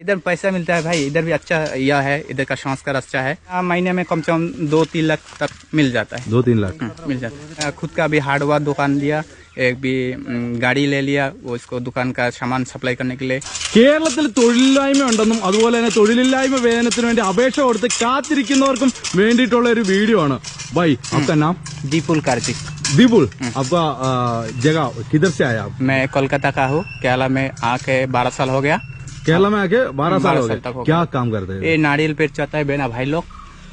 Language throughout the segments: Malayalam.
इधर पैसा मिलता है भाई इधर भी अच्छा यह है इधर का संस्कार अच्छा है हाँ, महीने में कम से कम दो तीन लाख तक मिल जाता है दो तीन लाख हम्म, मिल जाता है खुद का भी हार्डवेयर दुकान लिया एक भी हम्म, गाड़ी ले लिया वो इसको दुकान का सामान सप्लाई करने के लिए കേരളത്തിൽ തൊഴിലില്ലായ്മ ഉണ്ടെന്നും അതുപോലെ തന്നെ തൊഴിലില്ലായ്മ വേതനത്തിന് വേണ്ടി അപേക്ഷ കൊടുത്ത് കാത്തിരിക്കുന്നവർക്കും വേണ്ടിയിട്ടുള്ള ഒരു വീഡിയോ ആണ് ബൈ आपका नाम दीपुल कार्तिक दीपुल आपका आ, जगह किधर से आया आप मैं कोलकाता का हूँ केरला में आके बारह साल हो गया केरला में आके बारह साल हो 12 साल तक गए हो क्या काम करते हैं ये नारियल पेड़ चाहता है बेना भाई लोग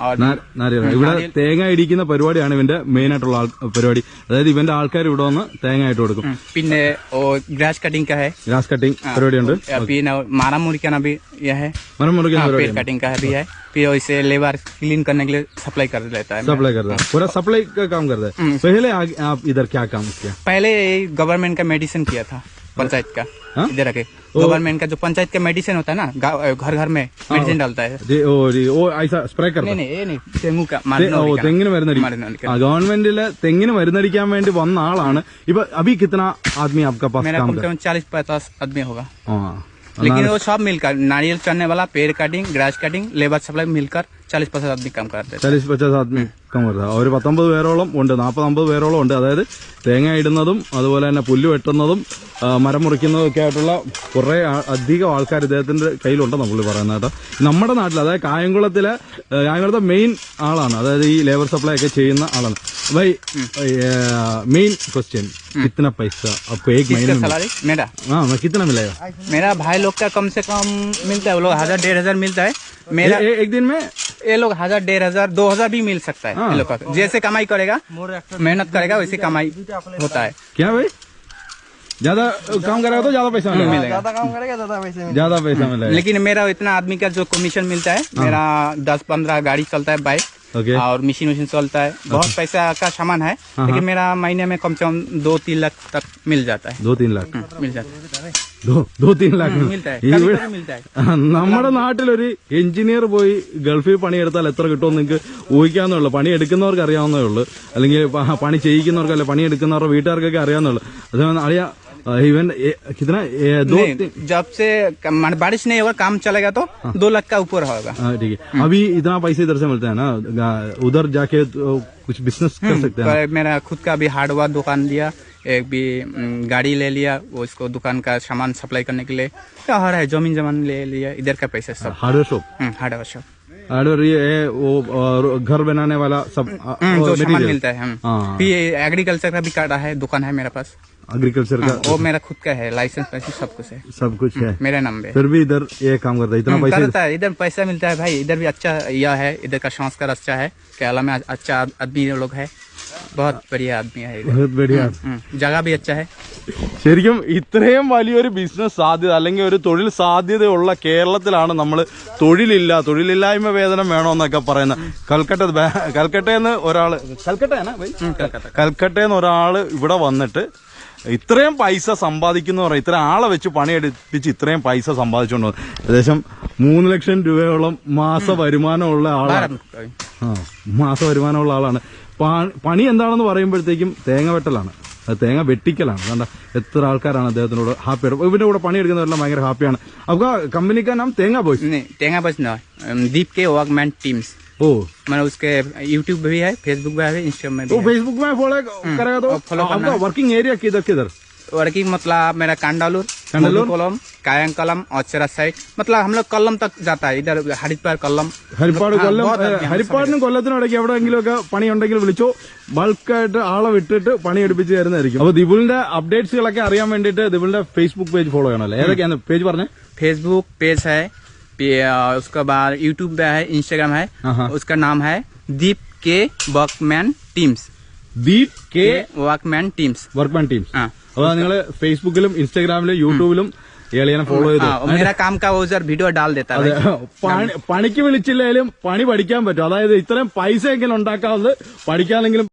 और നാ- നാരികേരം. ഇവിടെ തേങ്ങ ഇടിക്കുന്ന പരിപാടിയാണ് ഇവന്റെ മെയിൻ ആയിട്ടുള്ള ആൾ- പരിപാടി അതായത് ഇവന്റെ ആൾക്കാർ ഇവിടെ വന്ന് തേങ്ങ ആയിട്ട് കൊടുക്കും पिन्ने वो ग्रास कटिंग का है ഗ്രാസ് कटिंग പരിപാടിയുണ്ട് फिर मारा मुरी का भी यह है മരം മുറിക്കുന്ന हाँ, പരിപാടി पेड़ कटिंग का भी है फिर वैसे लेबर क्लीन करने के लिए सप्लाई कर लेता है सप्लाई करता है पूरा सप्लाई का काम करता है पहले आगे- आप इधर क्या काम किया पहले गवर्नमेंट का मेडिसिन किया था पंचायत का हाँ? इधर आके गवर्नमेंट का जो पंचायत का मेडिसिन होता है ना गाँव- घर घर में मेडिसिन डालता है जी, ओ जी, ओ ऐसा स्प्रे करता नहीं नहीं ये नहीं डेंगू का ते- मारने ഓ वाली का। തെങ്ങിന് മരുന്നടി मारने वाली ആ का। ഗവൺമെന്റില് തെങ്ങിന് മരുന്നടിക്കാൻ വേണ്ടി വന്ന ആളാണ് ഇപ്പൊ അഭി കിത്തന ആദ്മി आपका पास मेरा काम कम से कर कम चालीस पचास आदमी होगा हाँ लेकिन वो सब मिलकर नारियल चढ़ने वाला पेड़ cutting grass cutting labour supply मिलकर चालीस पचास आदमी काम करते थे ചാലീസ് പച്ചാസ് ആദ്മി കമർത്ത ഒരു പത്തൊമ്പത് പേരോളം ഉണ്ട് നാൽപ്പത് അമ്പത് പേരോളം ഉണ്ട് അതായത് തേങ്ങ ഇടുന്നതും അതുപോലെ തന്നെ പുല്ല് വെട്ടുന്നതും ആ, മരം മുറിക്കുന്നതും ഒക്കെ ആയിട്ടുള്ള കുറെ ആ- അധികം ആൾക്കാർ ഇദ്ദേഹത്തിന്റെ കയ്യിലുണ്ടെന്ന് പുള്ളി പറയുന്നത് കേട്ടോ നമ്മുടെ നാട്ടിൽ അതായത് കായംകുളത്തിലെ ഏ, കായംകുളത്തെ മെയിൻ ആളാണ് അതായത് ഈ ലേബർ സപ്ലൈ ഒക്കെ ചെയ്യുന്ന ആളാണ് भाई मेन क्वेश्चन कितना पैसा आपको एक महीने किसका में सैलरी मेरा हाँ मैं कितना मिलेगा मेरा भाई लोग का कम से कम मिलता है वो लोग हजार डेढ़ हजार मिलता है मेरा ए, एक दिन में ये लोग हज़ार डेढ़ हज़ार दो हज़ार भी मिल सकता है ये लोग का। जैसे कमाई करेगा मेहनत करेगा वैसे कमाई होता है। क्या भाई? ज़्यादा काम करेगा तो ज़्यादा पैसा मिलेगा। ज़्यादा काम करेगा ज़्यादा पैसे ज़्यादा पैसा मिलेगा। लेकिन मेरा इतना आदमी का जो कमीशन मिलता है मेरा दस पंद्रह गाड़ी चलता है बाइक ओके। और मशीन वशीन चलता है। बहुत पैसा का सामान है लेकिन मेरा महीने में कम से कम दो तीन लाख तक मिल जाता है। दो तीन लाख। मिल जाता है। दो दो तीन लाख मिलता है ഈ कभी ഇവിടെ- कभी मिलता है ആ, നമ്മുടെ നാട്ടിലൊരു എഞ്ചിനീയർ പോയി ഗൾഫിൽ പണിയെടുത്താൽ എത്ര കിട്ടുമെന്ന് നിങ്ങൾക്ക് ഊഹിക്കാവുന്നേ ഉള്ളൂ പണി എടുക്കുന്നവർക്ക് അറിയാവുന്നേ ഉള്ളൂ അല്ലെങ്കിൽ പ- പണി ചെയ്യിക്കുന്നവർക്ക് അല്ലെ പണി എടുക്കുന്നവരുടെ വീട്ടുകാർക്കൊക്കെ അറിയാവുന്നേ ഉള്ളൂ അതേപോലെ അറിയാം ആ, ഇവൻ ए, कितना ए, दो नहीं, तीन- जब से मान- बारिश नहीं होगा काम चलेगा तो दो लाख का ऊपर होगा हाँ ठीक है अभी इतना पैसे इधर से मिलता है ना गा- उधर जाके तो कुछ बिजनेस कर सकते हैं पर मेरा खुद का भी हार्डवेयर दुकान लिया एक भी हम्म, गाड़ी ले लिया वो इसको दुकान का सामान सप्लाई करने के लिए। क्या हो रहा है ज़मीन जमान ले लिया इधर का पैसा सब। Hardware shop hmm, hardware shop hardware ये है, वो और घर बनाने वाला सब हम्म, जो सामान मिलता है हम। हाँ। फिर एग्रीकल्चर का भी कार्ड है दुकान है मेरा पास। एग्रीकल्चर का? हाँ, वो मेरा खुद का है लाइसेंस पैसे सब कुछ है। सब कुछ है। मेरे नाम पे फिर भी इधर ये काम करता है इतना हम्म, पैसे करता है इधर पैसा मिलता है भाई इधर भी अच्छा यह है इधर का संस्कार अच्छा है। केरला में अच्छा आदमी लोग है। बहुत बढ़िया आदमी है इधर बहुत बढ़िया हम्म, जगह भी अच्छा है ശരിക്കും ഇത്രയും വലിയൊരു ബിസിനസ് സാധ്യത അല്ലെങ്കിൽ ഒരു തൊഴിൽ സാധ്യതയുള്ള കേരളത്തിലാണ് നമ്മൾ തൊഴിലില്ല തൊഴിലില്ലായ്മ വേതനം വേണമെന്നൊക്കെ പറയുന്നത് കൽക്കട്ട ബേ- കൽക്കട്ടയിൽ ഒരാള് കൽക്കട്ടയാണ് കൽക്കട്ടയിൽ ഒരാള് ഇവിടെ വന്നിട്ട് ഇത്രയും പൈസ സമ്പാദിക്കുന്ന പറയാം ഇത്ര ആളെ വെച്ച് പണിയെടുപ്പിച്ച് ഇത്രയും പൈസ സമ്പാദിച്ചുകൊണ്ട് വന്നു. ഏകദേശം മൂന്ന് ലക്ഷം രൂപയോളം മാസ വരുമാനമുള്ള ആളാണ് ആ മാസ വരുമാനമുള്ള ആളാണ് പാ- പണി എന്താണെന്ന് പറയുമ്പോഴത്തേക്കും തേങ്ങ വെട്ടലാണ് അത് തേങ്ങ വെട്ടിക്കലാണ് കണ്ട എത്ര ആൾക്കാരാണ് അദ്ദേഹത്തിനോട് ഹാപ്പിയാണ് ഇവന്റെ കൂടെ പണിയെടുക്കുന്നവരെല്ലാം ഭയങ്കര ഹാപ്പിയാണ് അപ്പൊ കമ്പനിക്കാർ നാം തേങ്ങ ബോയ്സ് नहीं टेंगा बस ना दीप के वर्कमैन टीम्स ഓ मैंने उसके यूट्यूब पे भी है फेसबुक पे है इंस्टाग्राम में तो भी है फेसबुक में फॉलो करेगा तो और follow करना आपका वर्किंग एरिया किधर किधर वर्किंग मतलब मेरा कांडालूर कांडालूर? कोलम कायंग कलम औचरा साइड मतलब हम लोग कलम तक जाता है इधर हरिद्वार कलम ഹരിപ്പാട് हाँ, കൊല്ലം बहुत आदमी ഏ, हम ഹരിപ്പാടിനും കൊല്ലത്തിനും ഇടയ്ക്ക് എവിടെയെങ്കിലും ഒക്കെ പണി ഉണ്ടെങ്കിൽ വിളിച്ചോ ബൾക്കായിട്ട് ആളെ വിട്ടിട്ട് പണി എടുപ്പിച്ച് തരുന്നതായിരിക്കും അപ്പൊ ദിബുലിന്റെ അപ്ഡേറ്റ്സുകളൊക്കെ അറിയാൻ വേണ്ടിയിട്ട് ദിബുലിന്റെ ഫേസ്ബുക്ക് പേജ് ഫോളോ ചെയ്യണമല്ലോ ഏതൊക്കെയാണ് പേജ് പറഞ്ഞേ फेसबुक पेज है पे- अ, उसके बाद यूट्यूब पे है इंस्टाग्राम है हाँ। उसका नाम है Deep K workman teams Deep K workman teams workman teams हाँ അപ്പൊ നിങ്ങൾ ഫേസ്ബുക്കിലും ഇൻസ്റ്റാഗ്രാമിലും യൂട്യൂബിലും ഏളിയനെ ഫോളോ ചെയ്തു. ഡാൽ പണിക്ക് വിളിച്ചില്ലെങ്കിലും പണി പഠിക്കാൻ പറ്റും. അതായത് ഇത്രയും പൈസ എങ്കിലും ഉണ്ടാക്കാവുന്നത് പഠിക്കാമെങ്കിലും